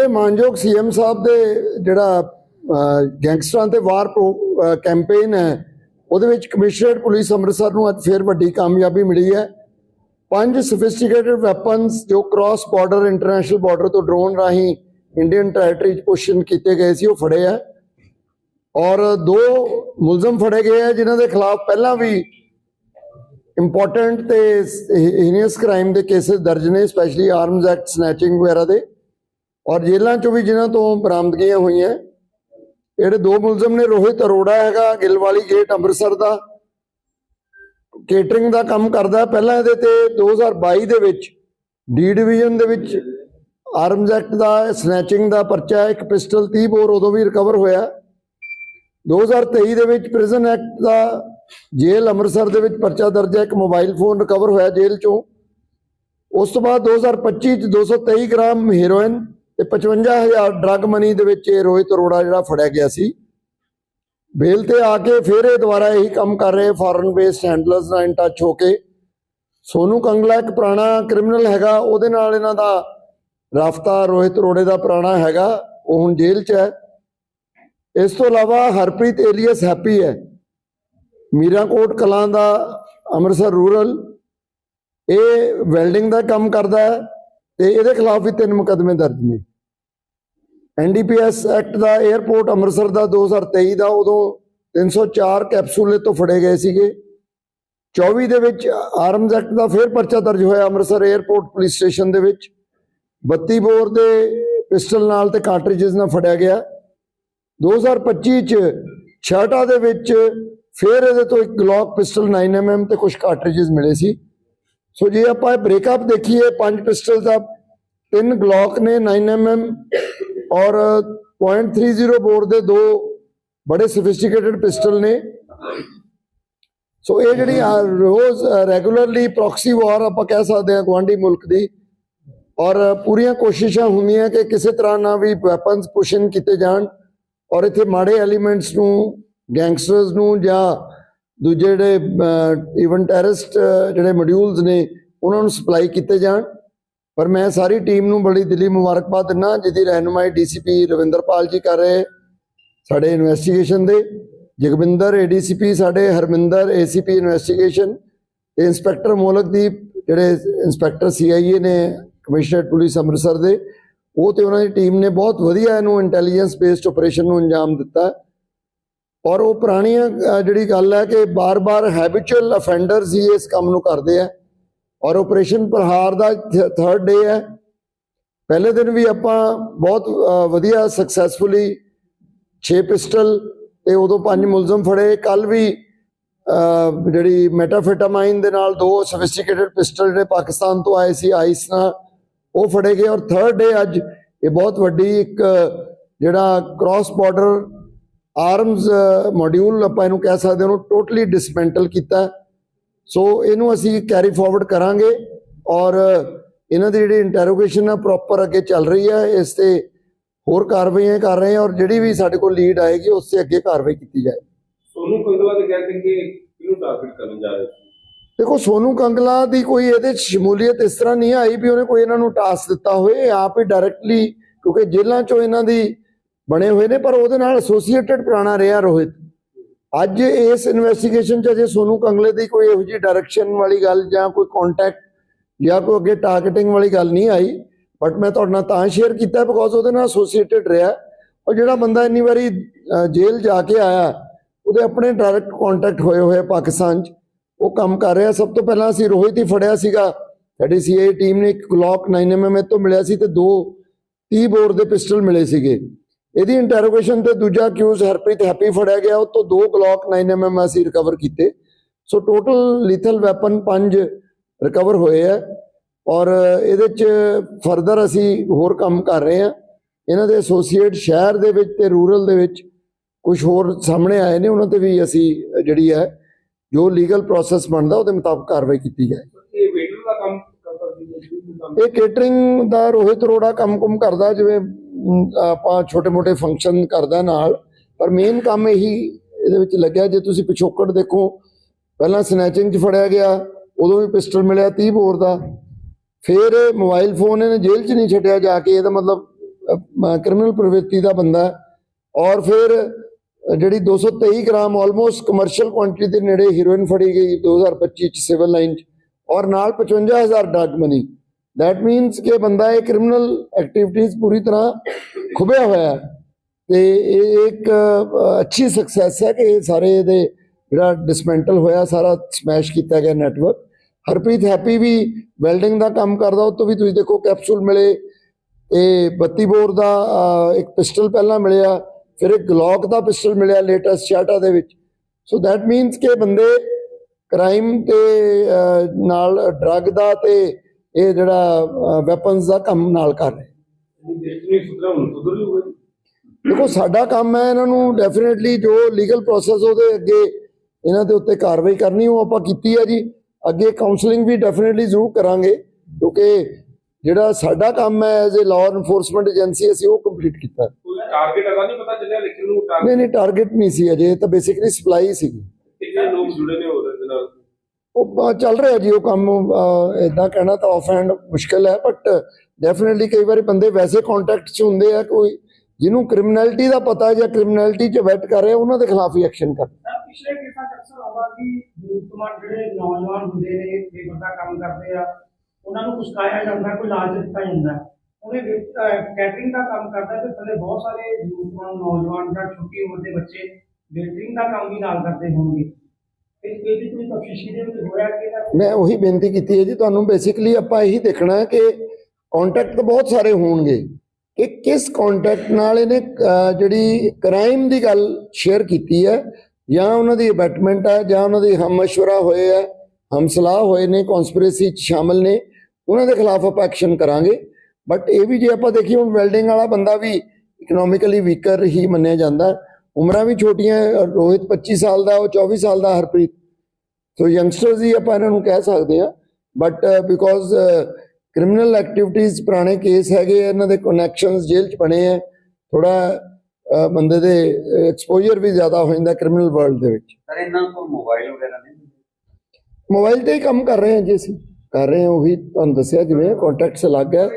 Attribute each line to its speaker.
Speaker 1: ਇਹ ਮਾਨਯੋਗ ਸੀਐਮ ਸਾਹਿਬ ਦੇ ਜਿਹੜਾ ਗੈਂਗਸਟਰਾਂ ਤੇ ਵਾਰ ਕੈਂਪੇਨ ਹੈ, ਉਹਦੇ ਵਿੱਚ ਕਮਿਸ਼ਨਰੇਟ ਪੁਲਿਸ ਅੰਮ੍ਰਿਤਸਰ ਨੂੰ ਅੱਜ ਫੇਰ ਵੱਡੀ ਕਾਮਯਾਬੀ ਮਿਲੀ ਹੈ। ਪੰਜ ਸੋਫਿਸਟੀਕੇਟਡ ਵੈਪਨਸ ਜੋ ਕ੍ਰਾਸ ਬਾਰਡਰ ਇੰਟਰਨੈਸ਼ਨਲ ਬਾਰਡਰ ਤੋਂ ਡਰੋਨ ਰਾਹੀਂ ਇੰਡੀਅਨ ਟੈਰੀਟਰੀ 'ਚ ਪੁਸ਼ਨ ਕੀਤੇ ਗਏ ਸੀ, ਉਹ ਫੜੇ ਆ ਔਰ ਦੋ ਮੁਲਜ਼ਮ ਫੜੇ ਗਏ ਆ ਜਿਨ੍ਹਾਂ ਦੇ ਖਿਲਾਫ ਪਹਿਲਾਂ ਵੀ ਇੰਪੋਰਟੈਂਟ ਤੇ ਹੀਨੀਅਸ ਕ੍ਰਾਈਮ ਦੇ ਕੇसेस ਦਰਜ ਨੇ ਸਪੈਸ਼ਲੀ ਆਰਮਸ ਐਕਟ ਸਨੈਚਿੰਗ ਵਗੈਰਾ ਦੇ। ਔਰ ਜੇਲ੍ਹਾਂ ਚੋਂ ਵੀ ਜਿਨ੍ਹਾਂ ਤੋਂ ਬਰਾਮਦਗੀਆਂ ਹੋਈਆਂ, ਜਿਹੜੇ ਦੋ ਮੁਲਜ਼ਮ ਨੇ, ਰੋਹਿਤ ਅਰੋੜਾ ਹੈਗਾ, ਗਿੱਲਵਾਲੀ ਗੇਟ, ਅੰਮ੍ਰਿਤਸਰ ਦਾ, ਕੇਟਰਿੰਗ ਦਾ ਕੰਮ ਕਰਦਾ। ਪਹਿਲਾਂ ਇਹਦੇ ਤੇ 2022 ਦੇ ਵਿੱਚ, ਡੀ ਡਿਵੀਜ਼ਨ ਦੇ ਵਿੱਚ ਆਰਮਜ਼ ਐਕਟ ਦਾ, ਸਨੈਚਿੰਗ ਦਾ ਪਰਚਾ, ਇੱਕ ਪਿਸਟਲ 30 ਬੋਰ ਉਦੋਂ ਵੀ ਰਿਕਵਰ ਹੋਇਆ। 2023 ਦੇ ਵਿੱਚ ਪ੍ਰਿਜ਼ਨ ਐਕਟ ਦਾ ਜੇਲ੍ਹ ਅੰਮ੍ਰਿਤਸਰ ਦੇ ਵਿੱਚ ਪਰਚਾ ਦਰਜ ਹੈ, ਇੱਕ ਮੋਬਾਈਲ ਫੋਨ ਰਿਕਵਰ ਹੋਇਆ ਜੇਲ੍ਹ ਚੋਂ। ਉਸ ਤੋਂ ਬਾਅਦ 2025 ਚ 223 ਗ੍ਰਾਮ ਹੈਰੋਇਨ ਤੇ 55000 ਡਰੱਗ ਮਨੀ ਦੇ ਵਿੱਚ ਇਹ ਰੋਹਿਤ ਅਰੋੜਾ ਜਿਹੜਾ ਫੜਿਆ ਗਿਆ ਸੀ। ਬੇਲ ਤੇ ਆ ਕੇ ਫਿਰ ਇਹ ਦੁਬਾਰਾ ਇਹੀ ਕੰਮ ਕਰ ਰਹੇ ਫੋਰਨ ਬੇਸਡ ਹੈਂਡਲਰਸ ਨਾਲ ਇਨ ਟੱਚ ਹੋ ਕੇ। ਸੋਨੂ ਕੰਗਲਾ ਇੱਕ ਪੁਰਾਣਾ ਕ੍ਰਿਮੀਨਲ ਹੈਗਾ, ਉਹਦੇ ਨਾਲ ਇਹਨਾਂ ਦਾ ਰਾਫਤਾ ਰੋਹਿਤ ਅਰੋੜੇ ਦਾ ਪੁਰਾਣਾ ਹੈਗਾ, ਉਹ ਹੁਣ ਜੇਲ੍ਹ 'ਚ ਹੈ। ਇਸ ਤੋਂ ਇਲਾਵਾ ਹਰਪ੍ਰੀਤ ਏਲੀਅਸ ਹੈਪੀ ਹੈ। ਮੀਰਾਕੋਟ ਕਲਾਂ ਦਾ ਅੰਮ੍ਰਿਤਸਰ ਰੂਰਲ, ਇਹ ਵੈਲਡਿੰਗ ਦਾ ਕੰਮ ਕਰਦਾ ਹੈ ਤੇ ਇਹਦੇ ਖਿਲਾਫ ਵੀ ਤਿੰਨ ਮੁਕੱਦਮੇ ਦਰਜ ਨੇ। ਐਨਡੀਪੀਐਸ ਐਕਟ ਦਾ 에ਅਰਪੋਰਟ ਅੰਮ੍ਰਿਤਸਰ ਦਾ 2023 ਦਾ ਉਦੋਂ 304 ਕੈਪਸੂਲੇ ਤੋਂ ਫੜੇ ਗਏ ਸੀਗੇ। 24 ਦੇ ਵਿੱਚ ਆਰਮਜ਼ ਐਕਟ ਦਾ ਫਿਰ ਪਰਚਾ ਦਰਜ ਹੋਇਆ ਅੰਮ੍ਰਿਤਸਰ 에ਅਰਪੋਰਟ ਪੁਲਿਸ ਸਟੇਸ਼ਨ ਦੇ ਵਿੱਚ। 32 ਬੋਰ ਦੇ ਪਿਸਟਲ ਨਾਲ ਤੇ ਕਾਰਟ੍ਰਿਜਸ ਨਾਲ ਫੜਿਆ ਗਿਆ। 2025 ਚ ਛਾਟਾ ਦੇ ਵਿੱਚ ਫਿਰ ਇਹਦੇ ਤੋਂ ਇੱਕ ਗਲੌਕ ਪਿਸਟਲ 9mm ਤੇ ਕੁਝ ਕਾਰਟ੍ਰਿਜਸ ਮਿਲੇ ਸੀ। ਸੋ ਜੇ ਆਪਾਂ ਇਹ ਬ੍ਰੇਕਅਪ ਦੇਖੀਏ, ਪੰਜ ਪਿਸਟਲ ਦਾ ਤਿੰਨ ਗਲੌਕ ਨੇ 9mm ਔਰ .30 ਬੋਰ ਦੇ ਦੋ ਬੜੇ ਸੋਫਿਸਟੀਕੇਟਡ ਪਿਸਟਲ ਨੇ। ਸੋ ਇਹ ਜਿਹੜੀ ਰੋਜ਼ ਰੈਗੂਲਰਲੀ ਪ੍ਰੋਕਸੀ ਵਾਰ ਆਪਾਂ ਕਹਿ ਸਕਦੇ ਹਾਂ ਗਵਾਂਢੀ ਮੁਲਕ ਦੀ। ਔਰ ਪੂਰੀਆਂ ਕੋਸ਼ਿਸ਼ਾਂ ਹੁੰਦੀਆਂ ਕਿ ਕਿਸੇ ਤਰ੍ਹਾਂ ਨਾਲ ਵੀ ਵੈਪਨਸ ਪੁਸ਼ਨ ਕੀਤੇ ਜਾਣ। ਔਰ ਇੱਥੇ ਮਾੜੇ ਐਲੀਮੈਂਟਸ ਨੂੰ ਗੈਂਗਸਟਰਸ ਨੂੰ ਜਾਂ ਦੂਜੇ ਜਿਹੜੇ ਇਵਨ ਟੈਰਰਿਸਟ ਜਿਹੜੇ ਮੋਡਿਊਲਸ ਨੇ, ਉਹਨਾਂ ਨੂੰ ਸਪਲਾਈ ਕੀਤੇ ਜਾਣ। ਪਰ ਮੈਂ ਸਾਰੀ ਟੀਮ ਨੂੰ ਬੜੀ ਦਿਲੀ ਮੁਬਾਰਕਬਾਦ ਦਿੰਦਾ ਜਿਹਦੀ ਰਹਿਨੁਮਾਈ ਡੀਸੀਪੀ ਰਵਿੰਦਰਪਾਲ ਜੀ ਕਰ ਰਹੇ ਸਾਡੇ ਇਨਵੈਸਟੀਗੇਸ਼ਨ ਦੇ। ਜਗਵਿੰਦਰ ਏਡੀਸੀਪੀ, ਸਾਡੇ ਹਰਮਿੰਦਰ ਏਸੀਪੀ ਇਨਵੈਸਟੀਗੇਸ਼ਨ ਤੇ ਇੰਸਪੈਕਟਰ ਮੋਲਕਦੀਪ ਜਿਹੜੇ ਇੰਸਪੈਕਟਰ ਸੀਆਈਏ ਨੇ, ਕਮਿਸ਼ਨਰ ਪੁਲਿਸ ਅੰਮ੍ਰਿਤਸਰ ਦੇ, ਉਹ ਤੇ ਉਹਨਾਂ ਦੀ ਟੀਮ ਨੇ ਬਹੁਤ ਵਧੀਆ ਇਹਨੂੰ ਇੰਟੈਲੀਜੈਂਸ ਬੇਸਡ ਆਪਰੇਸ਼ਨ ਨੂੰ ਅੰਜਾਮ ਦਿੱਤਾ। ਔਰ ਉਹ ਪੁਰਾਣੀਆਂ ਜਿਹੜੀ ਗੱਲ ਹੈ ਕਿ ਬਾਰ-ਬਾਰ ਹੈਬਿਚੁਅਲ ਅਫੈਂਡਰਸ ਹੀ ਇਸ ਕੰਮ ਨੂੰ ਕਰਦੇ ਆ। ਔਰ ਆਪਰੇਸ਼ਨ ਪ੍ਰਹਾਰ ਦਾ ਥਰਡ ਡੇ ਹੈ। ਪਹਿਲੇ ਦਿਨ ਵੀ ਆਪਾਂ ਬਹੁਤ ਵਧੀਆ ਸਕਸੈਸਫੁਲੀ 6 ਪਿਸਟਲ ਤੇ ਉਦੋਂ ਪੰਜ ਮੁਲਜ਼ਮ ਫੜੇ। ਕੱਲ ਵੀ ਜਿਹੜੀ ਮੈਟਾਫੈਟਾਮਾਈਨ ਦੇ ਨਾਲ ਦੋ ਸੋਫਿਸਟੀਕੇਟਡ ਪਿਸਟਲ ਜਿਹੜੇ ਪਾਕਿਸਤਾਨ ਤੋਂ ਆਏ ਸੀ ਆਈਸ ਨਾਲ, ਉਹ ਫੜੇ ਗਏ। ਔਰ ਥਰਡ ਡੇ ਅੱਜ ਇਹ ਬਹੁਤ ਵੱਡੀ ਇੱਕ, ਜਿਹੜਾ ਕ੍ਰਾਸ ਬਾਰਡਰ ਆਰਮਸ ਮੋਡਿਊਲ ਆਪਾਂ ਇਹਨੂੰ ਕਹਿ ਸਕਦੇ ਹਾਂ, ਉਹਨੂੰ ਟੋਟਲੀ ਡਿਸਮੈਂਟਲ ਕੀਤਾ। ਸੋ ਇਹਨੂੰ ਅਸੀਂ ਕੈਰੀ ਫਾਰਵਰਡ ਕਰਾਂਗੇ ਔਰ ਇਹਨਾਂ ਦੀ ਜਿਹੜੀ ਇੰਟਰੋਗੇਸ਼ਨ ਹੈ ਪ੍ਰੋਪਰ ਅੱਗੇ ਚੱਲ ਰਹੀ ਹੈ ਇਸ ਤੇ ਹੋਰ ਕਾਰਵਾਈਆਂ ਕਰ ਰਹੇ ਹਾਂ ਔਰ ਜਿਹੜੀ ਵੀ ਸਾਡੇ ਕੋਲ ਲੀਡ ਆਏਗੀ ਉਸ ਤੇ ਅੱਗੇ ਕਾਰਵਾਈ ਕੀਤੀ ਜਾਏ
Speaker 2: ਸੋਨੂੰ ਕੰਗਵਾ ਦੇ ਕਹਿੰਦੇ ਕਿ ਕਿਹਨੂੰ ਟਾਰਗੇਟ ਕਰਨ ਜਾ ਰਹੇ ਸੀ।
Speaker 1: ਦੇਖੋ ਸੋਨੂ ਕੰਗਲਾ ਦੀ ਕੋਈ ਇਹਦੇ ਸ਼ਮੂਲੀਅਤ ਇਸ ਤਰ੍ਹਾਂ ਨਹੀਂ ਆਈ ਵੀ ਉਹਨੇ ਕੋਈ ਇਹਨਾਂ ਨੂੰ ਟਾਸਕ ਦਿੱਤਾ ਹੋਵੇ ਆਪ ਹੀ ਡਾਇਰੈਕਟਲੀ ਕਿਉਂਕਿ ਜੇਲ੍ਹਾਂ 'ਚੋਂ ਇਹਨਾਂ ਦੀ ਬਣੇ ਹੋਏ ਨੇ ਪਰ ਉਹਦੇ ਨਾਲ ਐਸੋਸੀਏਟਡ ਪੁਰਾਣਾ ਰਿਹਾ ਰੋਹਿਤ। ਅੱਜ ਇਸ ਇਨਵੈਸਟੀਗੇਸ਼ਨ 'ਚ ਅਜੇ ਸੋਨੂ ਕੰਗਲੇ ਦੀ ਕੋਈ ਇਹੋ ਜਿਹੀ ਡਾਇਰੈਕਸ਼ਨ ਵਾਲੀ ਗੱਲ ਜਾਂ ਕੋਈ ਕੰਟੈਕਟ ਜਾਂ ਕੋਈ ਅੱਗੇ ਟਾਰਗੇਟਿੰਗ ਵਾਲੀ ਗੱਲ ਨਹੀਂ ਆਈ ਬਟ ਮੈਂ ਤੁਹਾਡੇ ਨਾਲ ਤਾਂ ਸ਼ੇਅਰ ਕੀਤਾ ਬਿਕੋਜ਼ ਉਹਦੇ ਨਾਲ ਐਸੋਸੀਏਟਡ ਰਿਹਾ। ਔਰ ਜਿਹੜਾ ਬੰਦਾ ਇੰਨੀ ਵਾਰੀ ਜੇਲ੍ਹ ਜਾ ਕੇ ਆਇਆ, ਉਹਦੇ ਆਪਣੇ ਡਾਇਰੈਕਟ ਕੰਟੈਕਟ ਹੋਏ ਹੋਏ ਪਾਕਿਸਤਾਨ 'ਚ। ਉਹ ਕੰਮ ਕਰ ਰਿਹਾ। ਸਭ ਤੋਂ ਪਹਿਲਾਂ ਅਸੀਂ ਰੋਹਿਤ ਹੀ ਫੜਿਆ ਸੀਗਾ। ਸਾਡੀ ਸੀਆਈ ਟੀਮ ਨੇ ਇੱਕ ਗਲੌਕ 9mm ਤੋਂ ਮਿਲਿਆ ਸੀ ਤੇ ਦੋ 30 ਬੋਰ ਦੇ ਪਿਸਟਲ ਮਿਲੇ ਸੀਗੇ। ਇਹਦੀ ਇੰਟਰੋਗੇਸ਼ਨ ਤੇ ਦੂਜਾ ਅਕਿਊਜ਼ ਹਰਪ੍ਰੀਤ ਹੈਪੀ ਫੜਿਆ ਗਿਆ ਉਹ ਤੋਂ ਦੋ ਗਲੌਕ 9mm ਅਸੀਂ ਰਿਕਵਰ ਕੀਤੇ। ਸੋ ਟੋਟਲ ਲੀਥਲ ਵੈਪਨ ਪੰਜ ਰਿਕਵਰ ਹੋਏ ਆ ਔਰ ਇਹਦੇ ਚ ਫਰਦਰ ਅਸੀਂ ਹੋਰ ਕੰਮ ਕਰ ਰਹੇ ਆ ਇਹਨਾਂ ਦੇ ਐਸੋਸੀਏਟ ਸ਼ਹਿਰ ਦੇ ਵਿੱਚ ਤੇ ਰੂਰਲ ਦੇ ਵਿੱਚ ਕੁਝ ਹੋਰ ਸਾਹਮਣੇ ਆਏ ਨੇ ਉਹਨਾਂ ਤੇ ਵੀ ਅਸੀਂ ਜਿਹੜੀ ਹੈ ਜੋ ਲੀਗਲ ਪ੍ਰੋਸੈਸ ਬਣਦਾ ਉਹਦੇ ਮੁਤਾਬਕ ਕਾਰਵਾਈ ਕੀਤੀ ਜਾਏ।
Speaker 2: ਇਹ ਵੇਟਰ ਦਾ ਕੰਮ ਕਰਦਾ ਸੀ ਜੀ ਕੰਮ
Speaker 1: ਇਹ ਕੇਟਰਿੰਗ ਦਾ ਰੋਹਿਤ ਅਰੋੜਾ ਕੰਮ-ਕੁਮ ਕਰਦਾ ਜਿਵੇਂ ਆਪਾਂ ਛੋਟੇ-ਮੋਟੇ ਫੰਕਸ਼ਨ ਕਰਦਾ ਨਾਲ, ਪਰ ਮੇਨ ਕੰਮ ਇਹੀ ਇਹਦੇ ਵਿੱਚ ਲੱਗਿਆ, ਜੇ ਤੁਸੀਂ ਪਿਛੋਕੜ ਦੇਖੋ, ਪਹਿਲਾਂ ਸਨੈਚਿੰਗ 'ਚ ਫੜਿਆ ਗਿਆ, ਉਦੋਂ ਵੀ ਪਿਸਟਲ ਮਿਲਿਆ 30 ਬੋਰ ਦਾ, ਫਿਰ ਮੋਬਾਈਲ ਫੋਨ ਇਹਨੇ ਜੇਲ੍ਹ 'ਚ ਨਹੀਂ ਛੱਡਿਆ ਜਾ ਕੇ, ਇਹਦਾ ਮਤਲਬ ਕ੍ਰਿਮੀਨਲ ਪ੍ਰਵਿਰਤੀ ਦਾ ਬੰਦਾ ਔਰ ਫਿਰ ਜਿਹੜੀ 223 ਗ੍ਰਾਮ ਆਲਮੋਸਟ ਕਮਰਸ਼ੀਅਲ ਕੁਆਂਟੀਟੀ ਦੇ ਨੇੜੇ ਹੀਰੋਇਨ ਫੜੀ ਗਈ 2025 ਚ ਸਿਵਲ ਲਾਈਨ ਚ, ਔਰ ਨਾਲ 55000 ਡਰਗ ਮਨੀ ਦੈਟ ਮੀਨਸ ਕਿ ਬੰਦਾ ਇਹ ਕ੍ਰਿਮੀਨਲ ਐਕਟੀਵਿਟੀਜ਼ ਪੂਰੀ ਤਰ੍ਹਾਂ ਖੁਬਿਆ ਹੋਇਆ ਹੈ ਤੇ ਇਹ ਇੱਕ ਅੱਛੀ ਸਕਸੈਸ ਹੈ ਕਿ ਇਹ ਸਾਰੇ ਇਹਦੇ ਜਿਹੜਾ ਡਿਸਮੈਂਟਲ ਹੋਇਆ, ਸਾਰਾ ਸਮੈਸ਼ ਕੀਤਾ ਗਿਆ ਨੈਟਵਰਕ ਹਰਪ੍ਰੀਤ ਹੈਪੀ ਵੀ ਵੈਲਡਿੰਗ ਦਾ ਕੰਮ ਕਰਦਾ, ਉਹ ਤੋਂ ਵੀ ਤੁਸੀਂ ਦੇਖੋ ਕੈਪਸੂਲ ਮਿਲੇ, ਇਹ 32 ਬੋਰ ਦਾ ਇੱਕ ਪਿਸਟਲ ਪਹਿਲਾਂ ਮਿਲਿਆ, ਫਿਰ ਇੱਕ ਗਲੌਕ ਦਾ ਪਿਸਟਲ ਮਿਲਿਆ ਲੇਟੈਸਟ ਚਾਟਾ ਦੇ ਵਿੱਚ। ਸੋ ਦੈਟ ਮੀਨਸ ਕਿ ਬੰਦੇ ਕ੍ਰਾਈਮ ਤੇ ਨਾਲ ਡਰੱਗ ਦਾ ਤੇ ਇਹ ਜਿਹੜਾ ਵੈਪਨਸ ਦਾ ਕੰਮ ਨਾਲ ਕਰ ਰਹੇ। ਦੇਖੋ ਸਾਡਾ ਕੰਮ ਹੈ ਇਹਨਾਂ ਨੂੰ ਡੈਫੀਨਿਟਲੀ ਜੋ ਲੀਗਲ ਪ੍ਰੋਸੈਸ ਉਹਦੇ ਅੱਗੇ ਇਹਨਾਂ ਦੇ ਉੱਤੇ ਕਾਰਵਾਈ ਕਰਨੀ ਉਹ ਆਪਾਂ ਕੀਤੀ ਹੈ ਜੀ। ਅੱਗੇ ਕਾਉਂਸਲਿੰਗ ਵੀ ਡੈਫੀਨਿਟਲੀ ਜ਼ਰੂਰ ਕਰਾਂਗੇ ਕਿਉਂਕਿ ਜਿਹੜਾ ਸਾਡਾ ਕੰਮ ਹੈ as a law enforcement agency ਅਸੀਂ ਉਹ ਕੰਪਲੀਟ ਕੀਤਾ।
Speaker 2: ਕੋਈ ਟਾਰਗੇਟ ਅਦਾ ਨਹੀਂ ਪਤਾ ਚੱਲਿਆ ਲੇਕਿਨ ਨੂੰ
Speaker 1: ਨਹੀਂ
Speaker 2: ਟਾਰਗੇਟ
Speaker 1: ਨਹੀਂ ਟਾਰਗੇਟ ਨਹੀਂ ਸੀ ਅਜੇ ਤਾਂ ਬੇਸਿਕਲੀ ਸਪਲਾਈ ਸੀ
Speaker 2: ਕਿੰਨੇ ਲੋਕ ਜੁੜੇ ਨੇ
Speaker 1: ਉਹ ਅਹ, ਚੱਲ ਰਿਹਾ ਜੀ ਉਹ ਕੰਮ ਇਦਾਂ ਕਹਿਣਾ ਤਾਂ ਆਫ ਹੈਂਡ ਮੁਸ਼ਕਲ ਹੈ ਬਟ ਡੈਫੀਨਿਟਲੀ ਕਈ ਵਾਰੀ ਬੰਦੇ ਵੈਸੇ ਕੰਟੈਕਟ 'ਚ ਹੁੰਦੇ ਆ ਕੋਈ ਜਿਹਨੂੰ ਕ੍ਰਿਮੀਨੈਲਿਟੀ ਦਾ ਪਤਾ ਹੈ ਜਾਂ ਕ੍ਰਿਮੀਨੈਲਿਟੀ 'ਚ ਵੈਟ ਕਰ ਰਿਹਾ ਉਹਨਾਂ ਦੇ ਖਿਲਾਫ ਹੀ ਐਕਸ਼ਨ ਕਰ
Speaker 3: ਸਰ ਪਿਛਲੇ ਕੇਸਾਂ ਚ ਅਕਸਰ ਆਉਂਦਾ ਕਿ ਜ਼ਰੂਰਤਮੰਦ ਜਿਹੜੇ ਨੌਜਵਾਨ ਹੁੰਦੇ ਨੇ ਲੇਬਰ ਦਾ ਕੰਮ ਕਰਦੇ ਆ ਉਹਨਾਂ ਨੂੰ ਉਸਕਾਇਆ ਜਾਂਦਾ ਕੋਈ ਲਾਲਚ ਦਿੱਤਾ ਜਾਂਦਾ। ਉਹਨੇ ਕੈਟਰਿੰਗ ਦਾ ਕੰਮ ਕਰਦਾ ਤੇ ਥੱਲੇ ਬਹੁਤ ਸਾਰੇ ਜ਼ਰੂਰਤਮੰਦ ਨੌਜਵਾਨ ਜਾਂ ਛੋਟੀ ਉਮਰ ਦੇ ਬੱਚੇ ਵੇਟਰਿੰਗ ਦਾ ਕੰਮ ਵੀ ਨਾਲ ਕਰਦੇ ਹੋਣਗੇ।
Speaker 1: ਮੈਂ ਉਹੀ ਬੇਨਤੀ ਕੀਤੀ ਹੈ ਜੀ, ਤੁਹਾਨੂੰ ਬੇਸਿਕਲੀ ਆਪਾਂ ਇਹੀ ਦੇਖਣਾ ਕਿ ਕੰਟੈਕਟ ਤਾਂ ਬਹੁਤ ਸਾਰੇ ਹੋਣਗੇ ਕਿ ਕਿਸ ਕੰਟੈਕਟ ਨਾਲ ਇਹਨੇ ਜਿਹੜੀ ਕ੍ਰਾਈਮ ਦੀ ਗੱਲ ਸ਼ੇਅਰ ਕੀਤੀ ਹੈ, ਜਾਂ ਉਹਨਾਂ ਦੀ ਅਬੈਟਮੈਂਟ ਹੈ, ਜਾਂ ਉਹਨਾਂ ਦੀ ਹਮ ਮਸ਼ਵਰਾ ਹੋਏ ਹੈ, ਹਮ ਸਲਾਹ ਹੋਏ ਨੇ ਕਨਸਪੀਰੇਸੀ ਚ ਸ਼ਾਮਲ ਨੇ, ਉਹਨਾਂ ਦੇ ਖਿਲਾਫ ਆਪਾਂ ਐਕਸ਼ਨ ਕਰਾਂਗੇ। ਬਟ ਇਹ ਵੀ ਜੇ ਆਪਾਂ ਦੇਖੀਏ, ਹੁਣ ਵੈਲਡਿੰਗ ਵਾਲਾ ਬੰਦਾ ਵੀ ਇਕਨੋਮਿਕਲੀ ਵੀਕਰ ਹੀ ਮੰਨਿਆ ਜਾਂਦਾ ਉਮਰਾਂ ਵੀ ਛੋਟੀਆਂ ਹੈ। ਰੋਹਿਤ 25 ਸਾਲ ਦਾ ਉਹ 24 ਸਾਲ ਦਾ ਹਰਪ੍ਰੀਤ। ਸੋ ਯੰਗਸਟਰਸ ਹੀ ਆਪਾਂ ਇਹਨਾਂ ਨੂੰ ਕਹਿ ਸਕਦੇ ਆ ਬਟ ਬਿਕੋਜ਼ ਕ੍ਰਿਮੀਨਲ ਐਕਟੀਵਿਟੀਜ਼ ਪੁਰਾਣੇ ਕੇਸ ਹੈਗੇ ਇਹਨਾਂ ਦੇ ਕਨੈਕਸ਼ਨਸ ਜੇਲ੍ਹ 'ਚ ਬਣੇ ਆ। ਥੋੜਾ ਬੰਦੇ ਦੇ ਐਕਸਪੋਜ਼ਰ ਵੀ ਜ਼ਿਆਦਾ ਹੋ ਜਾਂਦਾ ਕ੍ਰਿਮੀਨਲ ਵਰਲਡ ਦੇ ਵਿੱਚ।
Speaker 4: ਸਰ ਇਹਨਾਂ ਕੋਲ ਮੋਬਾਈਲ ਵਗੈਰਾ ਨਹੀਂ?
Speaker 1: ਮੋਬਾਈਲ ਤੇ ਹੀ ਕੰਮ ਕਰ ਰਹੇ ਹਾਂ ਜੀ ਅਸੀਂ। ਕਰ ਰਹੇ ਹਾਂ ਉਹੀ ਤੁਹਾਨੂੰ ਦੱਸਿਆ ਜਿਵੇਂ ਕੰਟੈਕਟਸ ਲੱਗ ਗਿਆ।